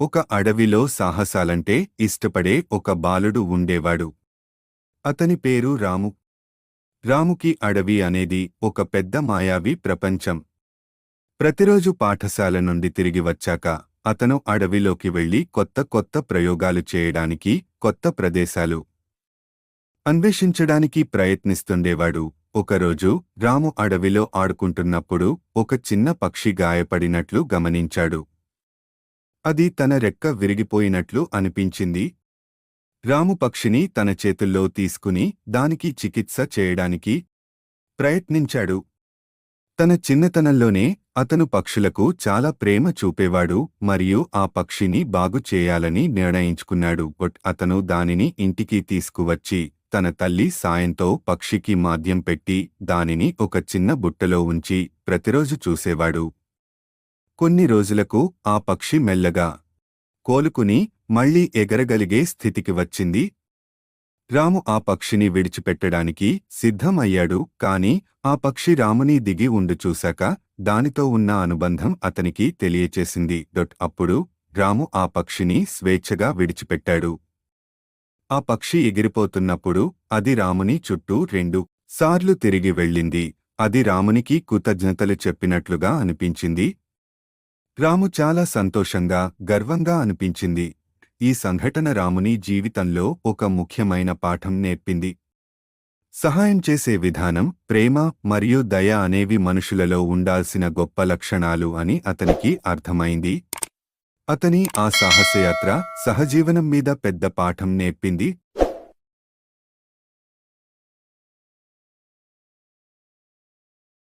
ఒక అడవిలో సాహసాలంటే ఇష్టపడే ఒక బాలుడు ఉండేవాడు. అతని పేరు రాము. రాముకి అడవి అనేది ఒక పెద్ద మాయావి ప్రపంచం. ప్రతిరోజు పాఠశాల నుండి తిరిగి వచ్చాక అతను అడవిలోకి వెళ్ళి కొత్త కొత్త ప్రయోగాలు చేయడానికి కొత్త ప్రదేశాలు అన్వేషించడానికి ప్రయత్నిస్తుండేవాడు. ఒకరోజు రాము అడవిలో ఆడుకుంటున్నప్పుడు ఒక చిన్న పక్షి గాయపడినట్లు గమనించాడు. అది తన రెక్క విరిగిపోయినట్లు అనిపించింది. రాము పక్షిని తన చేతుల్లో తీసుకుని దానికి చికిత్స చేయడానికి ప్రయత్నించాడు. తన చిన్నతనంలోనే అతను పక్షులకు చాలా ప్రేమ చూపేవాడు మరియు ఆ పక్షిని బాగు చేయాలని నిర్ణయించుకున్నాడు. బట్ అతను దానిని ఇంటికి తీసుకువచ్చి తన తల్లి సాయంతో పక్షికి మాద్యం పెట్టి దానిని ఒక చిన్న బుట్టలో ఉంచి ప్రతిరోజు చూసేవాడు. కొన్ని రోజులకు ఆ పక్షి మెల్లగా కోలుకుని మళ్ళీ ఎగరగలిగే స్థితికి వచ్చింది. రాము ఆ పక్షిని విడిచిపెట్టడానికి సిద్ధం అయ్యాడు కాని ఆ పక్షి రాముని దిగి ఉండు చూశాక దానితో ఉన్న అనుబంధం అతనికి తెలియచేసింది. డొట్ అప్పుడు రాము ఆ పక్షిని స్వేచ్ఛగా విడిచిపెట్టాడు. ఆ పక్షి ఎగిరిపోతున్నప్పుడు అది రాముని చుట్టూ రెండు సార్లు తిరిగి వెళ్ళింది. అది రామునికి కృతజ్ఞతలు చెప్పినట్లుగా అనిపించింది. రాము చాలా సంతోషంగా గర్వంగా అనిపించింది. ఈ సంఘటన రాముని జీవితంలో ఒక ముఖ్యమైన పాఠం నేర్పింది. సహాయం చేసే విధానం ప్రేమ మరియు దయ అనేవి మనుషులలో ఉండాల్సిన గొప్ప లక్షణాలు అని అతనికి అర్థమైంది. అతని ఆ సాహసయాత్ర సహజీవనం మీద పెద్ద పాఠం నేర్పింది.